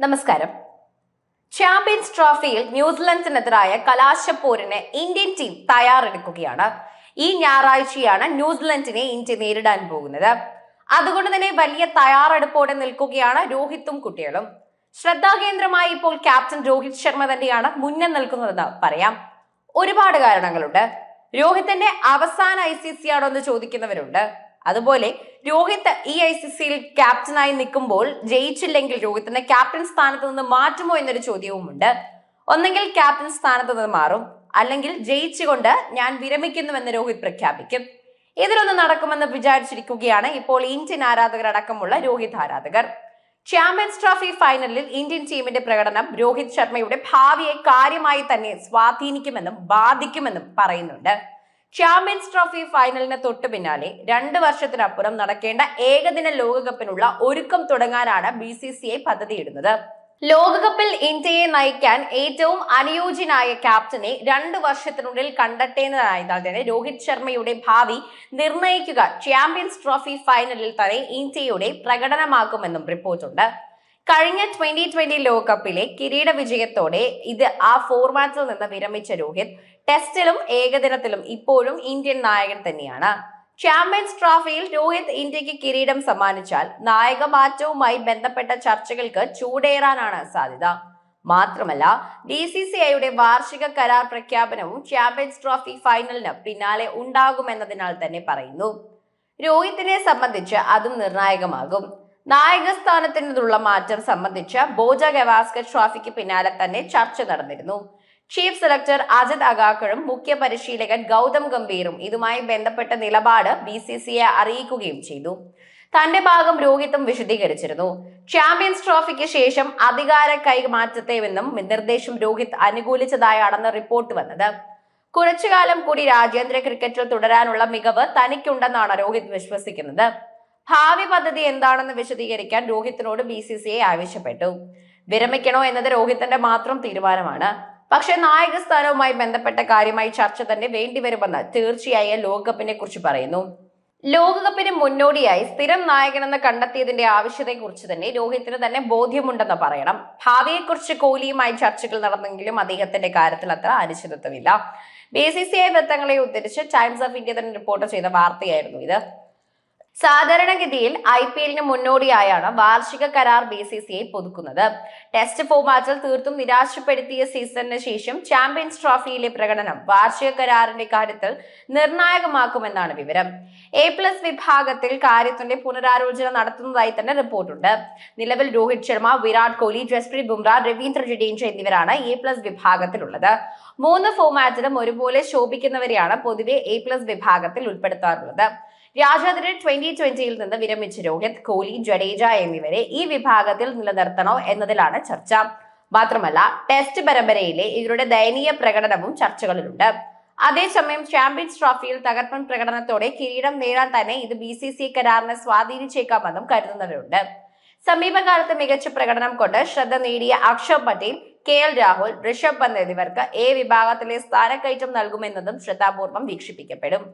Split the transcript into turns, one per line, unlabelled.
നമസ്കാരം. ചാമ്പ്യൻസ് ട്രോഫിയിൽ ന്യൂസിലൻഡിനെതിരായ കലാശപ്പോരിന് Indian team തയ്യാറെടുക്കുകയാണ്. ഈ ഞായറാഴ്ചയാണ് ന്യൂസിലൻഡിനെ ഇന്ത്യ നേരിടാൻ പോകുന്നത്. അതുകൊണ്ട് തന്നെ വലിയ തയ്യാറെടുപ്പോടെ നിൽക്കുകയാണ് രോഹിത്തും കുട്ടികളും. ശ്രദ്ധാകേന്ദ്രമായി ഇപ്പോൾ ക്യാപ്റ്റൻ രോഹിത് ശർമ്മ തന്നെയാണ് മുന്നിൽ നിൽക്കുന്നതെന്ന് പറയാം. ഒരുപാട് കാരണങ്ങളുണ്ട്. രോഹിത്തിന്റെ അവസാന ഐ സി സി ആണോ എന്ന് ചോദിക്കുന്നവരുണ്ട്. അതുപോലെ രോഹിത് ഈ ഐ സി സിയിൽ ക്യാപ്റ്റനായി നിൽക്കുമ്പോൾ ജയിച്ചില്ലെങ്കിൽ രോഹിത്തിന്റെ ക്യാപ്റ്റൻ സ്ഥാനത്ത് നിന്ന് മാറ്റുമോ എന്നൊരു ചോദ്യവുമുണ്ട്. ഒന്നെങ്കിൽ ക്യാപ്റ്റൻ സ്ഥാനത്ത് നിന്ന് മാറും. അല്ലെങ്കിൽ ജയിച്ചുകൊണ്ട് ഞാൻ വിരമിക്കുന്നുവെന്ന് രോഹിത് പ്രഖ്യാപിക്കും. ഇതിലൊന്ന് നടക്കുമെന്ന് വിചാരിച്ചിരിക്കുകയാണ് ഇപ്പോൾ ഇന്ത്യൻ ആരാധകരടക്കമുള്ള രോഹിത് ആരാധകർ. ചാമ്പ്യൻസ് ട്രോഫി ഫൈനലിൽ ഇന്ത്യൻ ടീമിന്റെ പ്രകടനം രോഹിത് ശർമ്മയുടെ ഭാവിയെ കാര്യമായി തന്നെ സ്വാധീനിക്കുമെന്നും ബാധിക്കുമെന്നും പറയുന്നുണ്ട്. ചാമ്പ്യൻസ് ട്രോഫി ഫൈനലിന് തൊട്ടു പിന്നാലെ രണ്ട് വർഷത്തിനപ്പുറം നടക്കേണ്ട ഏകദിന ലോകകപ്പിനുള്ള ഒരുക്കം തുടങ്ങാനാണ് ബി സി സി ഐ പദ്ധതിയിടുന്നത്. ലോകകപ്പിൽ ഇന്ത്യയെ നയിക്കാൻ ഏറ്റവും അനുയോജ്യനായ ക്യാപ്റ്റനെ രണ്ട് വർഷത്തിനുള്ളിൽ കണ്ടെത്തേണ്ടതായതിനാൽ തന്നെ രോഹിത് ശർമ്മയുടെ ഭാവി നിർണയിക്കുക ചാമ്പ്യൻസ് ട്രോഫി ഫൈനലിൽ തന്നെ ഇന്ത്യയുടെ പ്രകടനമാക്കുമെന്നും റിപ്പോർട്ടുണ്ട്. കഴിഞ്ഞ ട്വന്റി ട്വന്റി ലോകകപ്പിലെ കിരീട വിജയത്തോടെ ഇത് ആ ഫോർമാറ്റിൽ നിന്ന് വിരമിച്ച രോഹിത് ടെസ്റ്റിലും ഏകദിനത്തിലും ഇപ്പോഴും ഇന്ത്യൻ നായകൻ തന്നെയാണ്. ചാമ്പ്യൻസ് ട്രോഫിയിൽ രോഹിത് ഇന്ത്യയ്ക്ക് കിരീടം സമ്മാനിച്ചാൽ നായക മാറ്റവുമായി ബന്ധപ്പെട്ട ചർച്ചകൾക്ക് ചൂടേറാനാണ് സാധ്യത. മാത്രമല്ല ഡി സി സി ഐയുടെ വാർഷിക കരാർ പ്രഖ്യാപനവും ചാമ്പ്യൻസ് ട്രോഫി ഫൈനലിന് പിന്നാലെ ഉണ്ടാകുമെന്നതിനാൽ തന്നെ പറയുന്നു. രോഹിത്തിനെ സംബന്ധിച്ച് അതും നിർണായകമാകും. നായകസ്ഥാനത്തിൽ നിന്നുള്ള മാറ്റം സംബന്ധിച്ച് ബോജ ഗവാസ്കർ ട്രോഫിക്ക് പിന്നാലെ തന്നെ ചർച്ച നടന്നിരുന്നു. ചീഫ് സെലക്ടർ അജിത് അഗാക്കറും മുഖ്യ പരിശീലകൻ ഗൗതം ഗംഭീറും ഇതുമായി ബന്ധപ്പെട്ട നിലപാട് ബി സി സി ഐ അറിയിക്കുകയും ചെയ്തു. തന്റെ ഭാഗം രോഹിത്തും വിശദീകരിച്ചിരുന്നു. ചാമ്പ്യൻസ് ട്രോഫിക്ക് ശേഷം അധികാര കൈമാറ്റത്തെമെന്നും നിർദ്ദേശം രോഹിത് അനുകൂലിച്ചതായാണെന്ന് റിപ്പോർട്ട് വന്നത്. കുറച്ചുകാലം കൂടി രാജ്യാന്തര ക്രിക്കറ്റിൽ തുടരാനുള്ള മികവ് തനിക്കുണ്ടെന്നാണ് രോഹിത് വിശ്വസിക്കുന്നത്. ഭാവി പദ്ധതി എന്താണെന്ന് വിശദീകരിക്കാൻ രോഹിത്തിനോട് ബി സി സി ഐ ആവശ്യപ്പെട്ടു. വിരമിക്കണോ എന്നത് രോഹിത്തിന്റെ മാത്രം തീരുമാനമാണ്. പക്ഷെ നായക സ്ഥാനവുമായി ബന്ധപ്പെട്ട കാര്യമായി ചർച്ച തന്നെ വേണ്ടിവരുമെന്ന് തീർച്ചയായും ലോകകപ്പിനെ കുറിച്ച് പറയുന്നു. ലോകകപ്പിന് മുന്നോടിയായി സ്ഥിരം നായകനെന്ന് കണ്ടെത്തിയതിന്റെ ആവശ്യത്തെക്കുറിച്ച് തന്നെ രോഹിത്തിന് തന്നെ ബോധ്യമുണ്ടെന്ന് പറയണം. ഭാവിയെക്കുറിച്ച് കോഹ്ലിയുമായി ചർച്ചകൾ നടന്നെങ്കിലും അദ്ദേഹത്തിന്റെ കാര്യത്തിൽ അത്ര അനിശ്ചിതത്വമില്ല. ബി സി സി ഐ വൃത്തങ്ങളെ ഉദ്ധരിച്ച് ടൈംസ് ഓഫ് ഇന്ത്യ തന്നെ റിപ്പോർട്ട് ചെയ്ത വാർത്തയായിരുന്നു ഇത്. സാധാരണഗതിയിൽ ഐ പി എല്ലിന് മുന്നോടിയായാണ് വാർഷിക കരാർ ബി സി സി ഐ പുതുക്കുന്നത്. ടെസ്റ്റ് ഫോമാറ്റിൽ തീർത്തും നിരാശപ്പെടുത്തിയ സീസണിന് ശേഷം ചാമ്പ്യൻസ് ട്രോഫിയിലെ പ്രകടനം വാർഷിക കരാറിന്റെ കാര്യത്തിൽ നിർണായകമാക്കുമെന്നാണ് വിവരം. എ പ്ലസ് വിഭാഗത്തിൽ കാര്യത്തിന്റെ പുനരാലോചന നടത്തുന്നതായി തന്നെ റിപ്പോർട്ടുണ്ട്. നിലവിൽ രോഹിത് ശർമ്മ വിരാട് കോഹ്ലി ജസ്പ്രീത് ബുംറ രവീന്ദ്ര ജഡേജ എന്നിവരാണ് എ പ്ലസ് വിഭാഗത്തിലുള്ളത്. മൂന്ന് ഫോമാറ്റിലും ഒരുപോലെ ശോഭിക്കുന്നവരെയാണ് പൊതുവെ എ പ്ലസ് വിഭാഗത്തിൽ ഉൾപ്പെടുത്താറുള്ളത്. രാജാതിരെ ട്വന്റി ട്വന്റിയിൽ നിന്ന് വിരമിച്ച രോഹിത് കോഹ്ലി ജഡേജ എന്നിവരെ ഈ വിഭാഗത്തിൽ നിലനിർത്തണോ എന്നതിലാണ് ചർച്ച. മാത്രമല്ല ടെസ്റ്റ് പരമ്പരയിലെ ഇവരുടെ ദയനീയ പ്രകടനവും ചർച്ചകളിലുണ്ട്. അതേസമയം ചാമ്പ്യൻസ് ട്രോഫിയിൽ തകർപ്പൻ പ്രകടനത്തോടെ കിരീടം നേടാൻ തന്നെ ഇത് ബി സി സി കരാറിനെ സ്വാധീനിച്ചേക്കാമെന്നും കരുതുന്നവരുണ്ട്. സമീപകാലത്ത് മികച്ച പ്രകടനം കൊണ്ട് ശ്രദ്ധ നേടിയ അക്ഷർ പട്ടേൽ കെ എൽ രാഹുൽ ഋഷഭ് പന്ത് എന്നിവർക്ക് എ വിഭാഗത്തിലെ സ്ഥാനക്കയറ്റം നൽകുമെന്നതും ശ്രദ്ധാപൂർവം വീക്ഷിപ്പിക്കപ്പെടും.